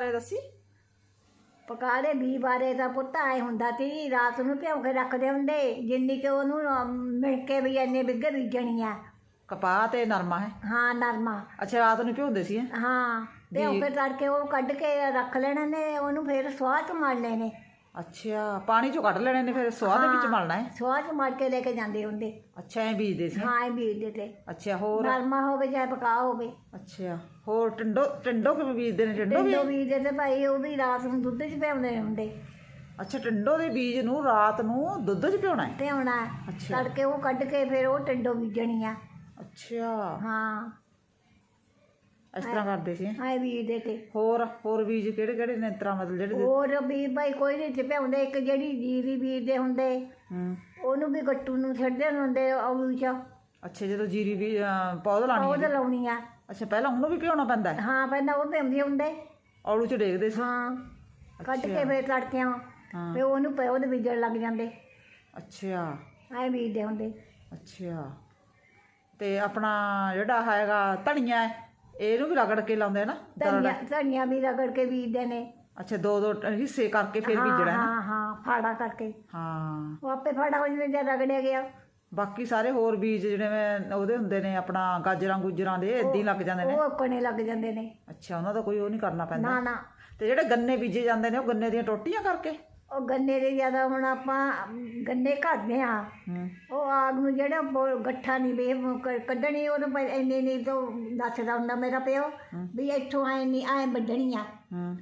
ਬਾਰੇ ਦੱਸੀ? ਪਕਾ ਦੇ ਬੀ ਬਾਰੇ ਦਾ ਪੁੱਤ ਆਏ ਹੁੰਦਾ ਤੀ ਰਾਤ ਨੂੰ ਭਿਉਂ ਕੇ ਰੱਖਦੇ ਹੁੰਦੇ ਜਿੰਨੀ ਕਿ ਉਹਨੂੰ ਮਿਲ ਕੇ ਵੀ ਇੰਨੇ ਬਿੱਗੇ ਬੀਜਣੀ ਆ। ਕਪਾਹ ਤੇ ਨਰਮਾ ਹੈ? ਹਾਂ ਨਰਮਾ। ਅੱਛਾ ਰਾਤ ਨੂੰ ਭਿਉਂਦੇ ਸੀ ਹੈਂ? ਹਾਂ ਭਿਉਂ ਵੀ- ਕੇ ਤੜਕੇ ਉਹ ਕੱਢ ਕੇ ਰੱਖ ਲੈਣੇ ਨੇ ਉਹਨੂੰ ਫਿਰ ਸਵਾਹ ਚ ਮਾਰ ਲੈਣੇ। ਅੱਛਾ ਪਾਣੀ ਚੋਂ ਕੱਢ ਲੈਣੇ ਨੇ ਫਿਰ ਸਵਾਹ ਦੇ ਵਿੱਚ ਮਲਣਾ ਹੈ? ਸਵਾਹ ਚ ਮਾਰ ਕੇ ਲੈ ਕੇ ਜਾਂਦੇ ਹੁੰਦੇ। ਅੱਛਾ ਐ ਬੀਜਦੇ ਸੀ। ਹਾਂ ਇਹ ਬੀਜਦੇ ਤੇ। ਅੱਛਾ ਹੋਰ? ਨਰਮਾ ਹੋਵੇ ਚਾਹੇ ਪਕਾ ਹੋਵੇ। ਅੱਛਾ ਹੋਰ ਟਿੰਡੋ ਟਿੰਡੋ ਕਿਵੇਂ ਬੀਜਦੇ ਨੇ? ਟਿੰਡੋ ਵੀ? ਟਿੰਡੋ ਬੀਜਦੇ ਤੇ ਭਾਈ ਉਹ ਵੀ ਰਾਤ ਨੂੰ ਦੁੱਧ ਚ ਭਿਉਂਦੇ ਹੁੰਦੇ। ਅੱਛਾ ਟਿੰਡੋ ਦੇ ਬੀਜ ਨੂੰ ਰਾਤ ਨੂੰ ਦੁੱਧ 'ਚ ਭਿਉਣਾ ਹੈ? ਭਿਉਣਾ ਅੱਛਾ। ਤੜਕੇ ਉਹ ਕੱਢ ਕੇ ਫਿਰ ਉਹ ਟਿੰਡੋ ਬੀਜਣੀ ਆ। ਅੱਛਾ। ਹਾਂ। ਇਸ ਤਰ੍ਹਾਂ ਕਰਦੇ ਸੀ। ਹੈਂ? ਇਹ ਬੀਜਦੇ ਤੇ। ਹੋਰ ਹੋਰ ਬੀਜ ਕਿਹੜੇ ਕਿਹੜੇ ਨੇ ਇਸ ਤਰ੍ਹਾਂ ਮਤਲਬ ਜਿਹੜੇ ਦੇ- ਹੋਰ ਵੀ ਭਾਈ ਕੋਈ ਨਹੀਂ ਤੇ ਭਿਉਂਦੇ ਇੱਕ ਜਿਹੜੀ ਜੀਰੀ ਬੀਜਦੇ ਹੁੰਦੇ ਹੂੰ। ਉਹਨੂੰ ਵੀ ਗੱਟੂ ਨੂੰ ਛੱਡਦੇ ਹੁੰਦੇ ਔਲੂ ਚ। ਅੱਛਾ ਜਦੋਂ ਜੀਰੀ ਵੀ ਪੌਦ ਲਾਣੀ ਹੈ ਲਾਉਣੀ ਆ। ਅੱਛਾ ਪਹਿਲਾਂ ਉਹਨੂੰ ਵੀ ਭਿਉਣਾ ਪੈਂਦਾ ਹੈ? ਪਹਿਲਾਂ ਉਹ ਭਿਉਂਦੇ ਹੁੰਦੇ। ਔਲੂ 'ਚ ਡੇਗਦੇ ਸੀ? ਹਾਂ ਕੱਢ ਕੇ। ਫਿਰ ਤੜਕਿਆਂ ਫਿਰ ਉਹਨੂੰ ਪਏ ਉਹਦੇ ਬੀਜਣ ਲੱਗ ਜਾਂਦੇ। ਅੱਛਾ। ਐ ਬੀਜਦੇ ਹੁੰਦੇ। ਅੱਛਾ। ਤੇ ਆਪਣਾ ਜਿਹੜਾ ਹੈਗਾ ਧਨੀਆ ਹੈ ਇਹਨੂੰ ਵੀ ਰਗੜ ਕੇ ਲਾਉਂਦੇ ਆ ਨਾ ਧਨੀਆ ਧਨੀਆ ਵੀ ਰਗੜ ਕੇ ਬੀਜਦੇ ਨੇ। ਅੱਛਾ ਦੋ ਦੋ ਹਿੱਸੇ ਕਰਕੇ ਫਿਰ ਬੀਜਣਾ ਹੈ ਨਾ? ਹਾਂ ਹਾਂ ਫਾੜਾ ਕਰਕੇ। ਹਾਂ। ਉਹ ਆਪੇ ਫਾੜਾ ਹੋ ਜਾਂਦਾ ਜਦ ਰਗੜਿਆ ਗਿਆ। ਬਾਕੀ ਸਾਰੇ ਹੋਰ ਬੀਜ ਜਿਹੜੇ ਮੈਂ ਉਹਦੇ ਹੁੰਦੇ ਨੇ ਆਪਣਾ ਗਾਜਰਾਂ ਗੁਜਰਾਂ ਦੇ ਏਦਾਂ ਹੀ ਲੱਗ ਜਾਂਦੇ ਨੇ? ਉਹ ਕੋਨੇ ਲੱਗ ਜਾਂਦੇ ਨੇ। ਅੱਛਾ ਉਹਨਾਂ ਦਾ ਕੋਈ ਉਹ ਨਹੀਂ ਕਰਨਾ ਪੈਂਦਾ। ਨਾ ਨਾ। ਤੇ ਜਿਹੜੇ ਗੰਨੇ ਬੀਜੇ ਜਾਂਦੇ ਨੇ ਉਹ ਗੰਨੇ ਦੀਆਂ ਟੋਟੀਆਂ ਕਰਕੇ? ਉਹ ਗੰਨੇ ਦੇ ਜ਼ਿਆਦਾ ਹੁਣ ਆਪਾਂ ਗੰਨੇ ਘੜਦੇ ਆ ਹੂੰ। ਉਹ ਆਗ ਨੂੰ ਜਿਹੜਾ ਬੋ- ਗੱਠਾ ਨਹੀਂ ਵੇ ਕੱਢਣੀ ਉਹਨੂੰ ਪਹਿ- ਇੰਨੇ ਨਹੀਂ ਤੋਂ ਦੱਸਦਾ ਹੁੰਦਾ ਮੇਰਾ ਪਿਓ ਵੀ ਇੱਥੋਂ ਐ ਨਹੀਂ ਐ ਵੱਢਣੀ ਆ। ਹੂੰ।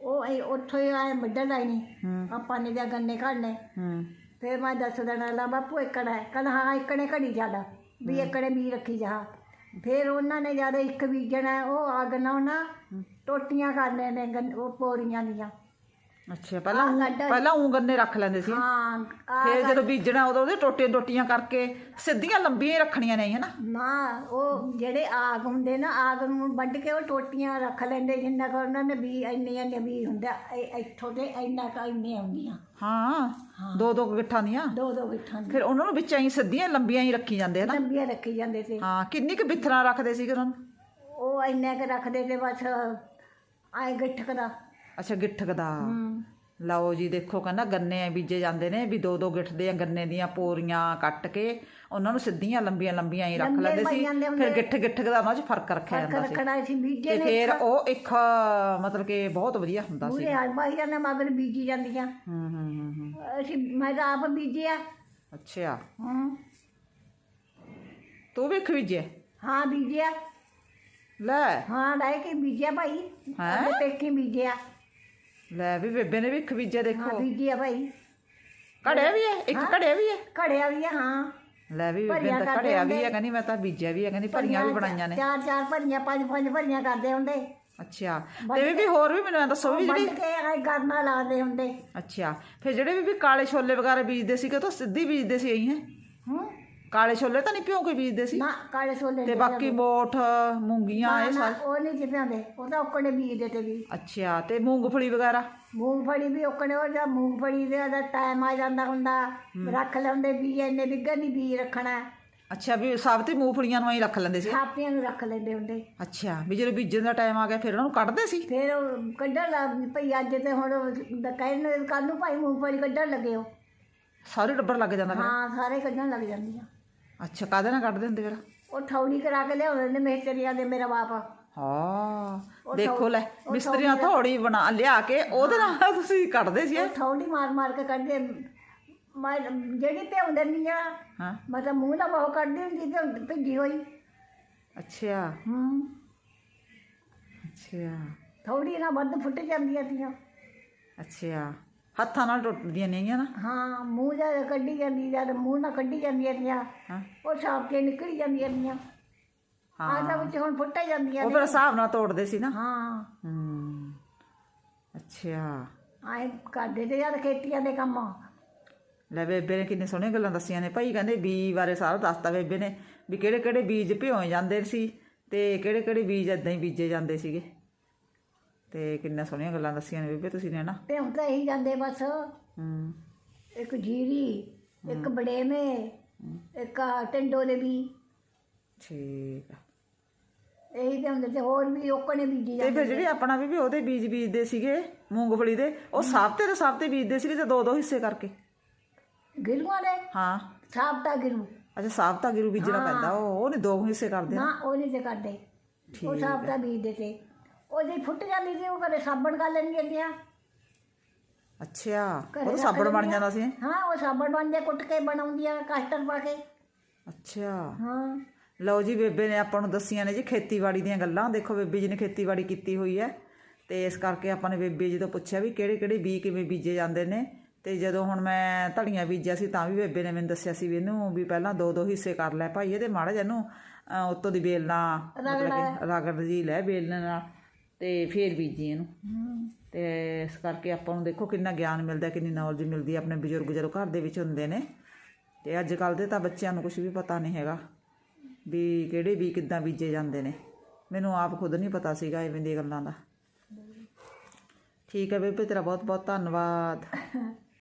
ਉਹ ਐ ਉੱਥੋਂ ਹੀ ਐ ਵੱਢਣ ਆਈ ਨਹੀਂ। ਹੂੰ। ਆਪਾਂ ਨੇ ਜਾਂ ਗੰਨੇ ਘੜਨੇ। ਹੂੰ। ਫਿਰ ਮੈਂ ਦੱਸ ਦੇਣਾ ਲਾ ਬਾਪੂ ਇੱਕੜ ਹੈ। ਕਹਿੰਦਾ ਹਾਂ ਇੱਕਣੇ ਘੜੀ ਚੱਲ ਵੀ ਇੱਕਣੇ ਵੀ ਰੱਖੀ ਜਾ। ਫਿਰ ਉਹਨਾਂ ਨੇ ਜਦ ਇੱਕ ਬੀਜਣਾ ਉਹ ਨਾਲ ਨਾ ਟੋਟੀਆਂ ਕਰਨੇ ਨੇ ਗੰਨ- ਉਹ ਪੋਰੀਆਂ ਦੀਆਂ। ਅੱਛਾ ਪਹਿਲਾਂ ਊਂ- ਗੰਢਾਂ- ਪਹਿਲਾਂ ਉਹ ਗੰਨੇ ਰੱਖ ਲੈਂਦੇ ਸੀ। ਹਾਂ ਆ ਫਿਰ ਜਦੋਂ ਬੀਜਣਾ ਉਦੋਂ ਉਹਦੇ ਟੋਟੀਆਂ ਟੋਟੀਆਂ ਕਰਕੇ ਸਿੱਧੀਆਂ ਲੰਬੀਆਂ ਹੀ ਰੱਖਣੀਆਂ ਨੇ ਹਨਾ? ਨਾ ਉਹ ਜਿਹੜੇ ਆਗ ਹੁੰਦੇ ਨਾ ਆਗ ਨੂੰ ਵੱਢ ਕੇ ਉਹ ਟੋਟੀਆਂ ਰੱਖ ਲੈਂਦੇ ਜਿੰਨਾ ਕੁ ਉਹਨਾਂ ਨੇ ਵੀ ਇੰਨੇ ਇੰਨੇ ਵੀ ਹੁੰਦਾ ਇ- ਇੱਥੋਂ ਤੇ ਇੰਨਾ ਕੁ ਇੰਨੇ ਆਉਂਦੀਆਂ ਹਾਂ ਦੋ ਦੋ ਗਿੱਠਾਂ ਦੀਆਂ। ਦੋ ਦੋ ਗਿੱਠਾਂ ਦੀਆਂ। ਫਿਰ ਉਹਨਾਂ ਨੂੰ ਵਿੱਚ ਐਂ ਸਿੱਧੀਆਂ ਲੰਬੀਆਂ ਹੀ ਰੱਖੀ ਜਾਂਦੇ ਹਨਾ? ਲੰਬੀਆਂ ਰੱਖੀ ਜਾਂਦੇ ਤੇ ਹਾਂ ਕਿੰਨੀ ਕੁ ਬਿਥਰਾਂ ਰੱਖਦੇ ਸੀਗੇ ਉਹਨਾਂ ਨੂੰ? ਉਹ ਇੰਨੇ ਕੁ ਰੱਖਦੇ ਤੇ ਬਸ ਆਏ ਗਿੱਠਕ ਦਾ ਅੱਛਾ ਗਿੱਠਕ ਦਾ। ਲਓ ਜੀ ਦੇਖੋ ਕਹਿੰਦਾ ਗੰਨੇ ਬੀਜੇ ਜਾਂਦੇ ਨੇ ਵੀ ਦੋ ਦੋ ਗਿੱਠ ਦੇ ਗੰਨੇ ਦੀਆਂ ਪੋਰੀਆਂ ਕੱਟ ਕੇ ਉਹਨਾਂ ਨੂੰ ਸਿੱਧੀਆਂ ਲੰਬੀਆਂ ਲੰਬੀਆਂ ਹੀ ਰੱਖ ਲੈਂਦੇ ਸੀ। ਫਿਰ ਗਿੱਠ ਗਿੱਠ ਦਾ ਉਹਨਾਂ 'ਚ ਫ਼ਰਕ ਰੱਖਿਆ ਜਾਂਦਾ ਸੀ। ਰੱਖਣਾ ਸੀ ਬੀਜੇ ਤੇ ਨੇ ਫਿਰ ਉਹ ਇੱਕ ਮਤਲਬ ਕਿ ਬਹੁਤ ਵਧੀਆ ਹੁੰਦਾ ਸੀ। ਪੂਰੇ ਬਾਈ ਜਾਂਦੇ ਮਗਰ ਬੀਜੀ ਜਾਂਦੀਆਂ। ਹੂੰ ਹੂੰ ਹੂੰ ਅਸੀਂ ਮੈਂ ਤਾਂ ਆਪ ਬੀਜਿਆ। ਅੱਛਾ। ਹੂੰ। ਤੂੰ ਵੀ ਖਰੀਜਿਆ ਹਾਂ ਬੀਜਿਆ। ਲੈ। ਹਾਂ ਲੈ ਕੇ ਬੀਜਿਆ ਭਾਈ। ਹੈਂ? ਪੇਕੀ ਬੀਜਿਆ। ਲੈ ਵੀ ਬੇਬੇ ਨੇ ਵੀ ਹਾਂ ਦੇਖੋ ਬੀਜਿਆ ਭਾਈ। ਘੜਿਆ ਵੀ ਹੈ? ਇੱਕ ਘੜਿਆ ਵੀ ਹੈ? ਘੜਿਆ ਵੀ ਆ, ਹਾਂ। ਲੈ ਵੀ ਬੇਬੇ ਕਰਦੇ ਘੜਿਆ ਵੀ। ਹੈ ਕਹਿੰਦੀ ਮੈਂ ਤਾਂ ਬੀਜਿਆ ਵੀ ਹੈ ਕਹਿੰਦੀ ਭਰੀਆਂ ਵੀ ਬਣਾਈਆਂ ਨੇ। ਚਾਰ ਚਾਰ ਭਰੀਆਂ ਪੰਜ ਪੰਜ ਭਰੀਆਂ ਕਰਦੇ ਹੁੰਦੇ। ਅੱਛਾ। ਤੇ ਵੀ ਵੀ ਹੋਰ ਵੀ ਮੈਨੂੰ ਦੱਸੋ ਵੀ ਜਿਹੜੀ ਕੇ ਐ ਗਰਮਾ ਲਾਉਂਦੇ ਹੁੰਦੇ। ਅੱਛਾ। ਫਿਰ ਜਿਹੜੇ ਵੀ ਵੀ ਕਾਲੇ ਛੋਲੇ ਵਗੈਰਾ ਬੀਜਦੇ ਸੀਗੇ ਤਾਂ ਸਿੱਧੀ ਬੀਜਦੇ ਸੀ ਇਹੀ ਹੈ? ਹੂੰ। ਕਾਲੇ ਛੋਲੇ ਤਾਂ ਨਹੀਂ ਭਿਉਂ ਕੇ ਬੀਜਦੇ ਸੀ? ਨਾ ਕਾਲੇ ਛੋਲੇ ਤੇ ਬਾਕੀ ਮੋਠ ਮੂੰਗੀਆਂ ਇਹ ਨਾ, ਸਾਰੇ। ਉਹ ਨਹੀਂ ਜਿਪਿਆਂਦੇ ਉਹ ਤਾਂ ਉਕਣੇ ਬੀਜਦੇ ਤੇ ਵੀ। ਅੱਛਾ ਤੇ ਮੂੰਗਫਲੀ ਵਗੈਰਾ? ਮੂੰਗਫਲੀ ਵੀ ਉਕਣੇ ਉਹ ਜਾਂ ਮੂੰਗਫਲੀ ਦੇ ਦਾ ਟਾਈਮ ਆ ਜਾਂਦਾ ਹੁੰਦਾ। ਰੱਖ ਲੈਂਦੇ ਵੀ ਇੰਨੇ ਬਿੱਗਰ ਨਹੀਂ ਬੀ ਰੱਖਣਾ। ਅੱਛਾ ਵੀ ਸਾਬਤੀ ਮੂੰਗਫਲੀਆਂ ਨੂੰ ਹੀ ਰੱਖ ਲੈਂਦੇ ਸੀ? ਥਾਪੀਆਂ ਨੂੰ ਰੱਖ ਲੈਂਦੇ ਹੁੰਦੇ। ਅੱਛਾ ਵੀ ਜਦੋਂ ਬੀਜਣ ਦਾ ਟਾਈਮ ਆ ਗਿਆ ਫਿਰ ਉਹਨਾਂ ਨੂੰ ਕੱਢਦੇ ਸੀ? ਫਿਰ ਉਹ ਕੱਢਣ ਲੱਗ ਭਈ ਅੱਜ ਤੇ ਹੁਣ ਕਹਿੰਦੇ ਕੱਲ ਨੂੰ ਭਾਈ ਮੂੰਗਫਲੀ ਕੱਢਣ ਲੱਗੇ ਹੋ ਸਾਰੇ ਟੱਬਰ ਲੱਗ ਜਾਂਦਾ ਫਿਰ। ਹਾਂ ਸਾਰੇ ਕੱਢਣ ਲੱਗ ਜਾਂਦੀਆਂ। ਅੱਛਾ ਕਾਹਦੇ ਨਾਲ ਕੱਢਦੇ ਹੁੰਦੇ ਫਿਰ? ਉਹ ਠੌੜੀ ਕਰਾ ਕੇ ਲਿਆਉਂਦੇ ਨੇ ਮਿਸਤਰੀਆਂ ਦੇ ਮੇਰਾ ਬਾਪ। ਹਾਂ ਦੇਖੋ ਲੈ ਮਿਸਤਰੀਆਂ ਥੋੜੀ ਬਣਾ ਲਿਆ ਕੇ ਉਹਦੇ ਨਾਲ ਤੁਸੀਂ ਕੱਢਦੇ ਸੀ। ਠੌੜੀ ਮਾਰ ਮਾਰ ਕੇ ਕੱਢਦੇ ਮੈਂ ਜਿਹੜੀ ਭਿਉਂਦੇ ਨਹੀਂ ਆ ਹਾਂ। ਮਤਲਬ ਮੂੰਹ ਦਾ ਬਹੁ ਕੱਢਦੀ ਹੁੰਦੀ ਤੇ ਭਿੱਜੀ ਹੋਈ। ਅੱਛਾ। ਹੂੰ। ਅੱਛਾ। ਥੋੜੀ ਨਾ ਵੱਧ ਫੁੱਟ ਜਾਂਦੀਆਂ ਤੀਆਂ। ਅੱਛਾ। ਹੱਥਾਂ ਨਾਲ ਟੁੱਟਦੀਆਂ ਨਹੀਂ ਨਾ। ਹਾਂ ਮੂੰਹ ਜਾ ਕੱਢੀ ਜਾਂਦੀ ਜਦ ਮੂੰਹ ਨਾਲ ਕੱਢੀ ਜਾਂਦੀਆਂ ਤੀਆਂ ਹਾਂ। ਉਹ ਸਾਫ਼ ਕੇ ਨਿਕਲ ਜਾਂਦੀਆਂ ਤੀਆਂ। ਹਾਂ। ਆਹ ਵਿੱਚ ਹੁਣ ਫੁੱਟੇ ਜਾਂਦੀਆਂ ਉਹ ਫਿਰ ਹਿਸਾਬ ਨਾਲ ਤੋੜਦੇ ਸੀ ਨਾ। ਹਾਂ। ਹੂੰ। ਅੱਛਾ ਆਏ ਕਰਦੇ ਤੇ ਯਾਰ ਖੇਤੀਆਂ ਦੇ ਕੰਮ। ਲੈ ਬੇਬੇ ਨੇ ਕਿੰਨੇ ਸੋਹਣੀਆਂ ਗੱਲਾਂ ਦੱਸੀਆਂ ਨੇ। ਭਾਈ ਕਹਿੰਦੇ ਬੀ ਬਾਰੇ ਸਾਰਾ ਦੱਸਤਾ ਬੇਬੇ ਨੇ ਵੀ ਕਿਹੜੇ ਕਿਹੜੇ ਬੀਜ ਭਿਓਏ ਜਾਂਦੇ ਸੀ ਤੇ ਕਿਹੜੇ ਕਿਹੜੇ ਬੀਜ ਇਦਾਂ ਹੀ ਬੀਜੇ ਜਾਂਦੇ ਸੀਗੇ। ਤੇ ਕਿੰਨੇ ਸੋਹਣੀਆਂ ਗੱਲਾਂ ਦੱਸੀਆਂ ਨੇ ਬੇਬੇ ਤੁਸੀਂ ਨੇ ਨਾ ਤੇ ਹੁਣ ਤਾਂ ਇਹੀ ਜਾਂਦੇ ਬਸ। ਹੂੰ। ਇੱਕ ਜੀਰੀ ਇੱਕ ਬੜੇਵੇਂ ਇੱਕ ਆਹ ਟਿੰਡੋ ਦੇ ਵੀ। ਠੀਕ ਆ। ਇਹੀ ਤੇ ਹੁੰਦੇ ਤੇ ਹੋਰ ਵੀ ਓਕਣੇ ਬੀਜੀ ਤੇ ਜਾਂਦੇ ਫਿਰ ਜਿਹੜੇ ਆਪਣਾ ਵੀ ਉਹਦੇ ਬੀਜ ਬੀਜਦੇ ਸੀਗੇ ਮੂੰਗਫਲੀ ਦੇ ਉਹ ਸਾਬਤੇ ਦੇ ਸਾਬਤੇ ਬੀਜਦੇ ਸੀਗੇ ਤੇ ਦੋ ਦੋ ਹਿੱਸੇ ਕਰਕੇ? ਗਿਰੂਆਂ ਦੇ ਹਾਂ। ਸਾਬਤਾ ਗਿਰੂ। ਅੱਛਾ ਸਾਬਤਾ ਗਿਰੂ ਬੀਜਣਾ ਪੈਂਦਾ ਉਹ ਉਹ ਨਹੀਂ ਦੋ ਹਿੱਸੇ ਕਰਦੇ ਨਾ ਉਹ ਨਹੀਂ ਤੇ ਕਰਦੇ। ਉਹ ਸਾਬਤਾ ਬੀਜਦੇ ਤੇ। ਉਹ ਜੇ ਫੁੱਟ ਜਾਂਦੀ ਸੀ ਉਹ ਕਦੇ ਸਾਬਣ ਕਰ ਲੈਂਦੀਆਂ ਤੀਆਂ ਅੱਛਾ ਘਰੇ ਉਹ ਤਾਂ ਸਾਬਣ ਬਣ। ਜਾਂਦਾ ਸੀ। ਹਾਂ ਉਹ ਸਾਬਣ ਬਣਦੇ ਕੁੱਟ ਕੇ ਬਣਾਉਂਦੀਆਂ ਕਸਟਰ ਪਾ ਕੇ। ਅੱਛਾ ਹਾਂ। ਲਓ ਜੀ ਬੇਬੇ ਨੇ ਆਪਾਂ ਨੂੰ ਦੱਸੀਆਂ ਨੇ ਜੀ ਖੇਤੀਬਾੜੀ ਦੀਆਂ ਗੱਲਾਂ। ਦੇਖੋ ਬੇਬੇ ਜੀ ਨੇ ਖੇਤੀਬਾੜੀ ਕੀਤੀ ਹੋਈ ਹੈ। ਤੇ ਇਸ ਕਰਕੇ ਆਪਾਂ ਨੇ ਬੇਬੇ ਜੀ ਤੋਂ ਪੁੱਛਿਆ ਵੀ ਕਿਹੜੇ ਕਿਹੜੇ ਬੀਜ ਕਿਵੇਂ ਬੀਜੇ ਜਾਂਦੇ ਨੇ। ਤੇ ਜਦੋਂ ਹੁਣ ਮੈਂ ਧੜੀਆਂ ਬੀਜਿਆ ਸੀ ਤਾਂ ਵੀ ਬੇਬੇ ਨੇ ਮੈਨੂੰ ਦੱਸਿਆ ਸੀ ਵੀ ਇਹਨੂੰ ਵੀ ਪਹਿਲਾਂ ਦੋ ਦੋ ਹਿੱਸੇ ਕਰ ਲੈ ਭਾਈ ਇਹਦੇ ਮਾੜਾ ਜਿਹਾ ਅਹ, ਉੱਤੋਂ ਦੀ ਬੇਲ ਕਿ ਰਗੜ ਜੀ ਲੈ ਬੇਲ ਨਾਲ। ਤੇ ਫੇਰ ਬੀਜੀ ਇਹਨੂੰ। ਤੇ ਇਸ ਕਰਕੇ ਆਪਾਂ ਨੂੰ ਦੇਖੋ ਕਿੰਨਾ ਗਿਆਨ ਮਿਲਦਾ ਕਿੰਨੀ ਨੌਲੇਜ ਮਿਲਦੀ ਹੈ। ਆਪਣੇ ਬਜ਼ੁਰਗ ਜਦੋਂ ਘਰ ਦੇ ਵਿੱਚ ਹੁੰਦੇ ਨੇ, ਤੇ ਅੱਜ ਕੱਲ ਦੇ ਤਾਂ ਬੱਚਿਆਂ ਨੂੰ ਕੁਝ ਵੀ ਪਤਾ ਨਹੀਂ ਹੈਗਾ ਵੀ ਕਿਹੜੇ ਵੀ ਕਿੱਦਾਂ ਬੀਜੇ ਜਾਂਦੇ ਨੇ। ਮੈਨੂੰ ਆਪ ਖੁਦ ਨਹੀਂ ਪਤਾ ਸੀਗਾ ਇਵੇਂ ਦੀਆਂ ਗੱਲਾਂ ਦਾ। ਠੀਕ ਹੈ ਬੇਬੇ, ਤੇਰਾ ਬਹੁਤ ਬਹੁਤ ਧੰਨਵਾਦ।